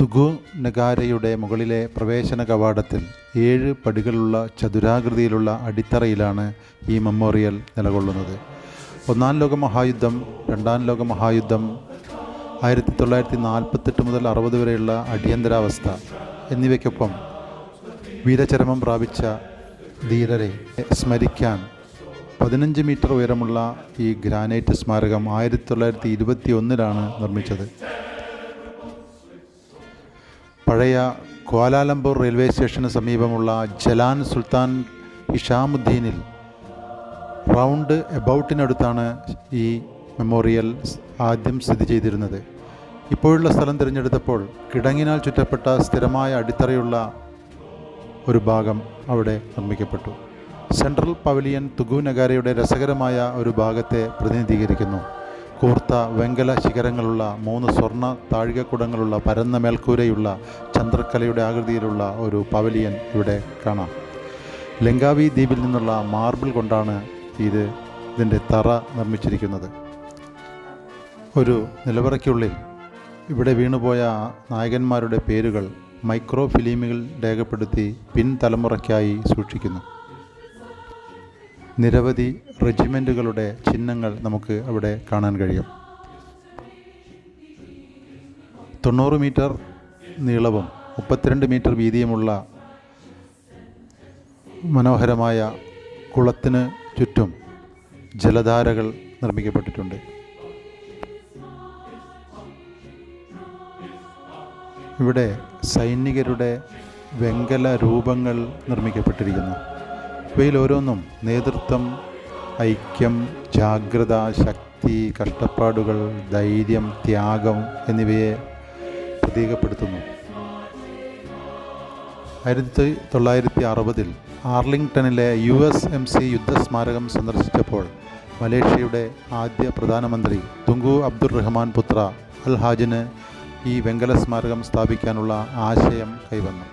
തുഗു നഗാരയുടെ മുകളിലെ പ്രവേശന കവാടത്തിൽ ഏഴ് പടികളുള്ള ചതുരാകൃതിയിലുള്ള അടിത്തറയിലാണ് ഈ മെമ്മോറിയൽ നിലകൊള്ളുന്നത്. ഒന്നാം ലോക മഹായുദ്ധം രണ്ടാം ലോക മഹായുദ്ധം ആയിരത്തി തൊള്ളായിരത്തി നാൽപ്പത്തെട്ട് മുതൽ അറുപത് വരെയുള്ള അടിയന്തരാവസ്ഥ എന്നിവയ്ക്കൊപ്പം വീരചരമം പ്രാപിച്ച ധീരരെ സ്മരിക്കാൻ പതിനഞ്ച് മീറ്റർ ഉയരമുള്ള ഈ ഗ്രാനൈറ്റ് സ്മാരകം ആയിരത്തി തൊള്ളായിരത്തി ഇരുപത്തി ഒന്നിലാണ് നിർമ്മിച്ചത്. പഴയ ക്വാലാലംപൂർ റെയിൽവേ സ്റ്റേഷന് സമീപമുള്ള ജലാൻ സുൽത്താൻ ഇഷാമുദ്ദീനിൽ റൗണ്ട് എബൌട്ടിനടുത്താണ് ഈ മെമ്മോറിയൽ ആദ്യം സ്ഥിതി ചെയ്തിരുന്നത്. ഇപ്പോഴുള്ള സ്ഥലം തിരഞ്ഞെടുത്തപ്പോൾ കിടങ്ങിനാൽ ചുറ്റപ്പെട്ട സ്ഥിരമായ അടിത്തറയുള്ള ഒരു ഭാഗം അവിടെ നിർമ്മിക്കപ്പെട്ടു. സെൻട്രൽ പവലിയൻ തുഗു നഗാരയുടെ രസകരമായ ഒരു ഭാഗത്തെ പ്രതിനിധീകരിക്കുന്നു. കൂർത്ത വെങ്കല ശിഖരങ്ങളുള്ള മൂന്ന് സ്വർണ താഴികക്കുടങ്ങളുള്ള പരന്ന മേൽക്കൂരയുള്ള ചന്ദ്രക്കലയുടെ ആകൃതിയിലുള്ള ഒരു പവലിയൻ ഇവിടെ കാണാം. ലങ്കാവി ദ്വീപിൽ നിന്നുള്ള മാർബിൾ കൊണ്ടാണ് ഇത് ഇതിന്റെ തറ നിർമ്മിച്ചിരിക്കുന്നത്. ഒരു നിലവറയ്ക്കുള്ളിൽ ഇവിടെ വീണുപോയ നായകന്മാരുടെ പേരുകൾ മൈക്രോ ഫിലിമുകൾ രേഖപ്പെടുത്തി പിൻതലമുറയ്ക്കായി സൂക്ഷിക്കുന്നു. നിരവധി റെജിമെന്റുകളുടെ ചിഹ്നങ്ങൾ നമുക്ക് അവിടെ കാണാൻ കഴിയും. തൊണ്ണൂറ് മീറ്റർ നീളവും മുപ്പത്തിരണ്ട് മീറ്റർ വീതിയുമുള്ള മനോഹരമായ കുളത്തിന് ചുറ്റും ജലധാരകൾ നിർമ്മിക്കപ്പെട്ടിട്ടുണ്ട്. ഇവിടെ സൈനികരുടെ വെങ്കല രൂപങ്ങൾ നിർമ്മിക്കപ്പെട്ടിരിക്കുന്നു. ഇവയിൽ ഓരോന്നും നേതൃത്വം ഐക്യം ജാഗ്രത ശക്തി കഷ്ടപ്പാടുകൾ ധൈര്യം ത്യാഗം എന്നിവയെ പ്രതീകപ്പെടുത്തുന്നു. ആയിരത്തി തൊള്ളായിരത്തി അറുപതിൽ ആർലിംഗ്ടണിലെ യു എസ് എം സി യുദ്ധസ്മാരകം സന്ദർശിച്ചപ്പോൾ മലേഷ്യയുടെ ആദ്യ പ്രധാനമന്ത്രി തുങ്കു അബ്ദുർ റഹ്മാൻ പുത്ര അൽ ഹാജിന് ഈ വെങ്കല സ്മാരകം സ്ഥാപിക്കാനുള്ള ആശയം കൈവന്നു.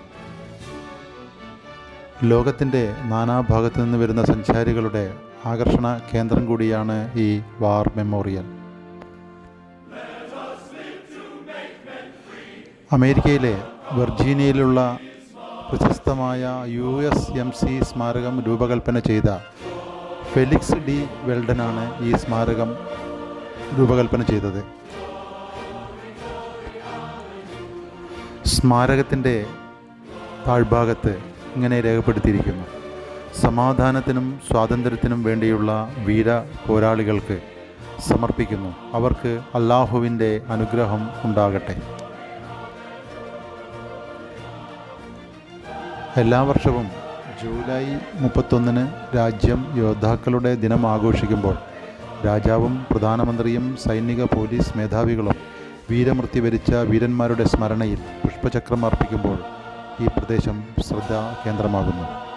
ലോകത്തിന്റെ നാനാഭാഗത്തു നിന്ന് വരുന്ന സഞ്ചാരികളുടെ ആകർഷണ കേന്ദ്രം കൂടിയാണ് ഈ വാർ മെമ്മോറിയൽ. അമേരിക്കയിലെ വെർജീനിയയിലുള്ള പ്രശസ്തമായ യു എസ് എം സി സ്മാരകം രൂപകൽപ്പന ചെയ്ത ഫെലിക്സ് ഡി വെൽഡനാണ് ഈ സ്മാരകം രൂപകൽപ്പന ചെയ്തത്. സ്മാരകത്തിന്റെ താഴ്ഭാഗത്ത് ഇങ്ങനെ രേഖപ്പെടുത്തിയിരിക്കുന്നു. സമാധാനത്തിനും സ്വാതന്ത്ര്യത്തിനും വേണ്ടിയുള്ള വീര പോരാളികൾക്ക് സമർപ്പിക്കുന്നു. അവർക്ക് അള്ളാഹുവിന്റെ അനുഗ്രഹം ഉണ്ടാകട്ടെ. എല്ലാ വർഷവും ജൂലൈ മുപ്പത്തൊന്നിന് രാജ്യം യോദ്ധാക്കളുടെ ദിനം ആഘോഷിക്കുമ്പോൾ രാജാവും പ്രധാനമന്ത്രിയും സൈനിക പോലീസ് മേധാവികളും വീരമൃത്യു വരിച്ച വീരന്മാരുടെ സ്മരണയിൽ പുഷ്പചക്രം അർപ്പിക്കുമ്പോൾ ഈ പ്രദേശം ശ്രദ്ധാ കേന്ദ്രമാകുന്നു.